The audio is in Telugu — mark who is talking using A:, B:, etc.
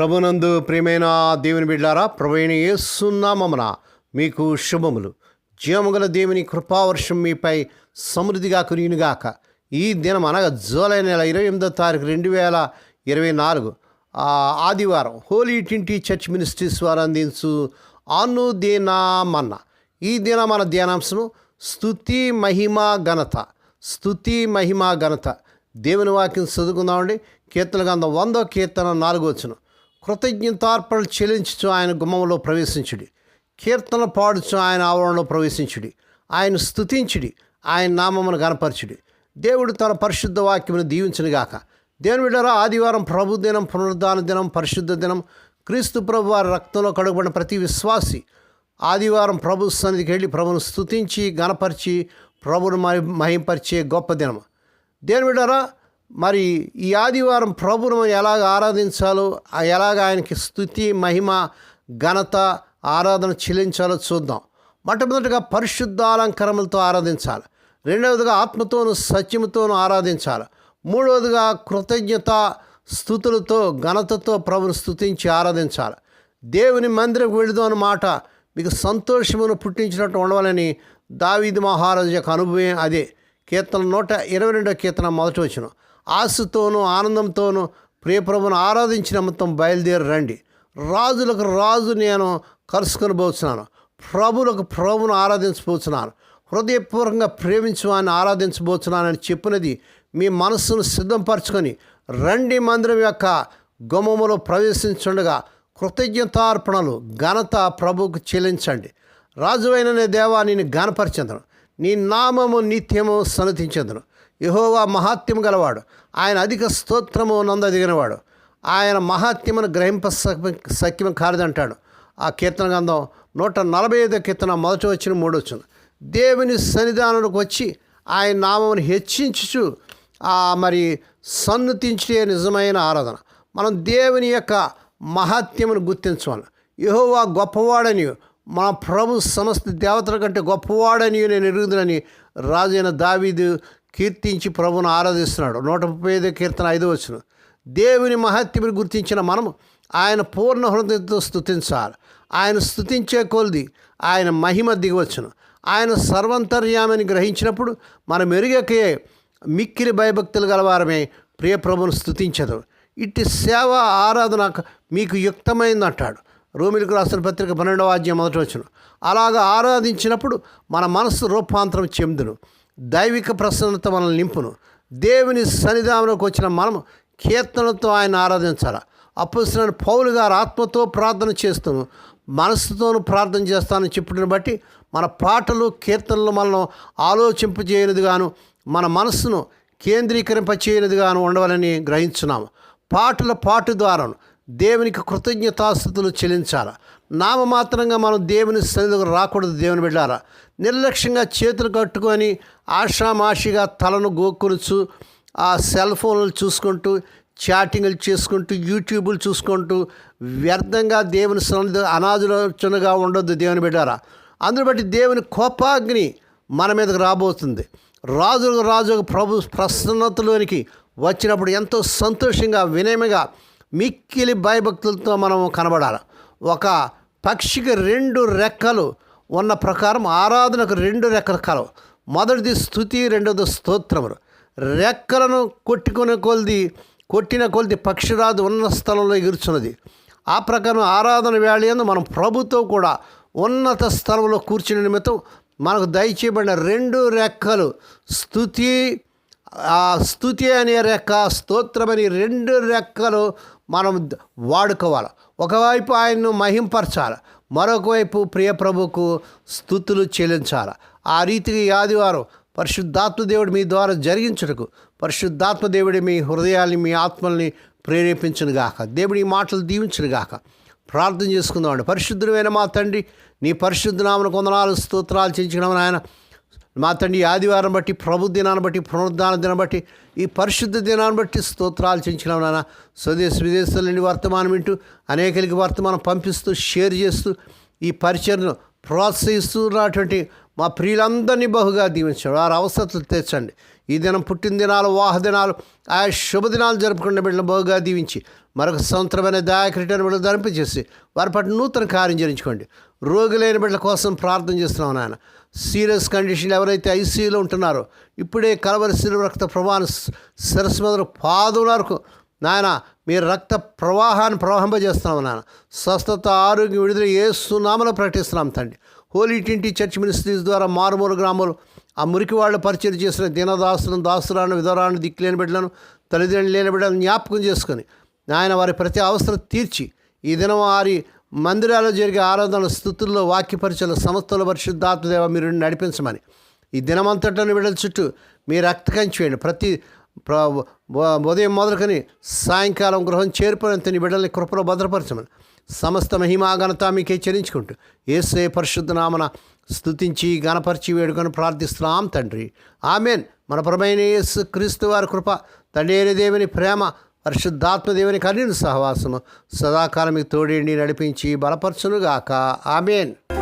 A: ప్రభునందు ప్రియమైన దేవుని బిడ్డారా ప్రభుణి యేసునామమున మీకు శుభములు. జీవముగల దేవుని కృపావర్షం మీపై సమృద్ధిగా కురియునుగాక ఈ దినం అనగా జూలై నెల ఇరవై ఎనిమిదో తారీఖు రెండు వేల ఇరవై నాలుగు ఆదివారం హోలీ టింటి చర్చ్ మినిస్ట్రీస్ వారు అందించు అనుదినామన్న. ఈ దిన మన ధ్యానాంశము స్థుతి మహిమ ఘనత స్థుతి మహిమ ఘనత. దేవుని వాక్యం చదువుకుందామండి. కీర్తన గంధం వందో కీర్తన నాలుగో వచ్చును కృతజ్ఞతార్పణలు చెల్లించుచు ఆయన గుమ్మంలో ప్రవేశించుడి. కీర్తన పాడుచు ఆయన ఆవరణలో ప్రవేశించుడి. ఆయన స్థుతించుడి ఆయన నామమును గనపరచుడి దేవుడు తన పరిశుద్ధ వాక్యమును దీవించునుగాక. దేవుని బిడ్డరా ఆదివారం ప్రభు దినం పునరుద్ధాన దినం పరిశుద్ధ దినం క్రీస్తు ప్రభు వారి రక్తంలో కడుగుబడిన ప్రతి విశ్వాసి ఆదివారం ప్రభు సన్నిధికి వెళ్ళి ప్రభును స్థుతించి గణపరిచి ప్రభును మహి మహింపరిచే గొప్ప దినం దేని మరి ఈ ఆదివారం ప్రభును మనం ఎలాగ ఆరాధించాలో ఎలాగ ఆయనకి స్థుతి మహిమ ఘనత ఆరాధన చెల్లించాలో చూద్దాం. మొట్టమొదటిగా పరిశుద్ధాలంకరములతో ఆరాధించాలి. రెండవదిగా ఆత్మతోను సత్యముతోనూ ఆరాధించాలి. మూడవదిగా కృతజ్ఞత స్థుతులతో ఘనతతో ప్రభుని స్థుతించి ఆరాధించాలి. దేవుని మందిరకు వెళుదాం అన్నమాట మీకు సంతోషమును పుట్టించినట్టు ఉండవాలని దావీది మహారాజు యొక్క అనుభవం అదే. కీర్తన నూట ఇరవై రెండో కీర్తన మొదటి వచ్చిన ఆశతోనూ ఆనందంతోనూ ప్రియప్రభును ఆరాధించిన మొత్తం బయలుదేరి రండి. రాజులకు రాజు నేను కలుసుకొని పోతున్నాను. ప్రభులకు ప్రభును ఆరాధించబోతున్నాను. హృదయపూర్వకంగా ప్రేమించమని ఆరాధించబోతున్నానని చెప్పినది మీ మనస్సును సిద్ధంపరచుకొని రండి మందిరం యొక్క గుమ్మములో ప్రవేశించుండగా కృతజ్ఞతార్పణలు ఘనత ప్రభుకు చెల్లించండి. రాజువైన దేవా నేను ఘనపరిచెందను. నీ నామము నిత్యము సన్నతించెందను. యహోవా మహాత్యము గలవాడు. ఆయన అధిక స్తోత్రము నందదిగినవాడు. ఆయన మహాత్యమును గ్రహింప సఖ్యం కారదంటాడు ఆ కీర్తన గంధం నూట నలభై ఐదో కీర్తన మొదటి వచ్చిన మూడు వచ్చింది దేవుని సన్నిధానానికి వచ్చి ఆయన నామమును హెచ్చించుచు ఆ మరి సన్నుతించే నిజమైన ఆరాధన. మనం దేవుని యొక్క మహాత్యమును గుర్తించాలి యహోవా గొప్పవాడని మన ప్రభు సమస్త దేవతల కంటే గొప్పవాడని నేను ఎరుగుదనని రాజైన దావీదు కీర్తించి ప్రభును ఆరాధిస్తున్నాడు. నూట ముప్పై ఐదో కీర్తన ఐదో వచ్చిన దేవుని మహత్యమును గుర్తించిన మనము ఆయన పూర్ణ హృదయంతో స్థుతించాలి ఆయన స్థుతించే కొలిది ఆయన మహిమ దిగవచ్చును. ఆయన సర్వంతర్యామని గ్రహించినప్పుడు మనం మెరుగకే మిక్కిలి భయభక్తులు గలవారమే. ప్రియ ప్రభును స్థుతించదు ఇట్టి సేవ ఆరాధన మీకు యుక్తమైంది అంటాడు రోమిలకు రాసిన పత్రిక పన్నెండవ అధ్యాయం మొదటి వచ్చును అలాగ ఆరాధించినప్పుడు మన మనస్సు రూపాంతరం చెందును. దైవిక ప్రసన్నత మనల్ని నింపును. దేవుని సన్నిధానంలోకి వచ్చిన మనం కీర్తనతో ఆయన ఆరాధించాలి. అప్పుడు పౌలు గారు ఆత్మతో ప్రార్థన చేస్తాను. మనసుతోనూ ప్రార్థన చేస్తానని చెప్పుడుని బట్టి మన పాటలు కీర్తనలు మనం ఆలోచింపజేయనిది గాను మన మనస్సును కేంద్రీకరింపచేయనిది గాను ఉండవాలని గ్రహించున్నాము. పాటల పాటు ద్వారా దేవునికి కృతజ్ఞతాస్థుతులు చెల్లించాలి? నామమాత్రంగా మనం దేవుని సన్నిధికి రాకూడదు దేవుని బిడ్డారా. నిర్లక్ష్యంగా చేతులు కట్టుకొని ఆషామాషిగా తలను గోక్కునుచు ఆ సెల్ ఫోన్లు చూసుకుంటూ చాటింగ్లు చేసుకుంటూ యూట్యూబ్లు చూసుకుంటూ వ్యర్థంగా దేవుని సన్నిధి అనాలోచనగా ఉండొద్దు దేవుని బిడ్డారా. అందుని బట్టి దేవుని కోపాగ్ని మన మీదకి రాబోతుంది. రాజు రాజు ప్రభు ప్రసన్నతలోనికి వచ్చినప్పుడు ఎంతో సంతోషంగా వినయముగా మిక్కిలి భయభక్తులతో మనం కనబడాలి. ఒక పక్షికి రెండు రెక్కలు ఉన్న ప్రకారం ఆరాధనకు రెండు రెక్కలు కలవు. మొదటిది స్థుతి రెండోది స్తోత్రములు. రెక్కలను కొట్టుకునే కొలిది కొట్టిన కొలిది పక్షిరాజు ఉన్న స్థలంలో ఎగురుచున్నది. ఆ ప్రకారం ఆరాధన వేళయందు మనం ప్రభుతో కూడా ఉన్నత స్థలంలో కూర్చుని నిమిత్తం మనకు దయచేయబడిన రెండు రెక్కలు స్థుతి ఆ స్థుతి అనే రెక్క స్తోత్రమని రెండు రెక్కలు మనం వాడుకోవాలి. ఒకవైపు ఆయన్ను మహింపరచాలి మరొకవైపు ప్రియప్రభుకు ప్రియ ప్రభుకు స్థుతులు చెల్లించాలి. ఆ రీతికి ఆదివారం పరిశుద్ధాత్మ దేవుడు మీ ద్వారా జరిగించుటకు పరిశుద్ధాత్మ దేవుడి మీ హృదయాల్ని మీ ఆత్మల్ని ప్రేరేపించును గాక. దేవుడి మాటలు దీవించును గాక. ప్రార్థన చేసుకుందామండి. పరిశుద్ధుడు మా తండ్రి నీ పరిశుద్ధ నామను కొందనాలు స్తోత్రాలు చేయించడం ఆయన మా తండ్రి ఆదివారం బట్టి ప్రభు దినాన్ని బట్టి పునరుద్ధాన దినం బట్టి ఈ పరిశుద్ధ దినాన్ని బట్టి స్తోత్రాలు చెంచడం నాన్న. స్వదేశ విదేశాల నుండి వర్తమానం వింటూ అనేకలకి వర్తమానం పంపిస్తూ షేర్ చేస్తూ ఈ పరిచయను ప్రోత్సహిస్తున్నటువంటి మా ప్రియులందరినీ బహుగా దీవించండి. వారి అవసరతలు తెచ్చండి ఈ దినం పుట్టిన దినాలు వాహ దినాలు ఆ శుభదినాలు జరుపుకున్న బిడ్డలు బహుగా దీవించి మరొక సంవత్సరమైన దాయకరిటైన బిడ్డలు ధరింపజేసి వారి పట్ల నూతన కార్యం చేయించుకోండి రోగులైన బిడ్డల కోసం ప్రార్థన చేస్తున్నాం నాయన. సీరియస్ కండిషన్ ఎవరైతే ఐసీయూలో ఉంటున్నారో ఇప్పుడే కలవరి రక్త ప్రవాహం శిరస్సు మొదలు పాదం వరకు నాయన మీ రక్త ప్రవాహాన్ని ప్రవహింపజేస్తున్నాం నాయన. స్వస్థత ఆరోగ్యం విడుదల ఏ ప్రకటిస్తున్నాం తండ్రి. హోలీ టింటి చర్చ్ మినిస్ట్రీస్ ద్వారా మారుమూల గ్రామాలు ఆ మురికి వాళ్ళు పరిచయం చేసిన దీనదాసులను దాసులను విధవరాలను దిక్కులేని బిడ్డలను తల్లిదండ్రులు లేని బిడ్డలను జ్ఞాపకం చేసుకొని నాయన వారి ప్రతి అవసరం తీర్చి ఈ దినం వారి మందిరాల్లో జరిగే ఆరాధన స్థుతుల్లో వాక్యపరిచల సంస్థల పరిశుద్ధాత్మదేవ మీరు నడిపించమని. ఈ దినమంతటను విడల చుట్టూ మీ రక్త కంచేయండి ప్రతి ఉదయం మొదలుకొని సాయంకాలం గృహం చేరుకునేంత నీ బిడ్డల్ని కృపలో భద్రపరచమని. సమస్త మహిమాఘనత మీకే చెల్లించుకుంటూ ఏసే పరిశుద్ధ నామన స్తుతించి గణపరిచి వేడుకొని ప్రార్థిస్తున్నాం తండ్రి. ఆమెన్. మన ప్రమైన యేసు క్రీస్తు వారి కృప తండ్రి దేవుని ప్రేమ పరిశుద్ధాత్మ దేవుని కన్యను సహవాసము. సదాకాలం మీకు తోడేండి నడిపించి బలపరచునుగాక. ఆమెన్.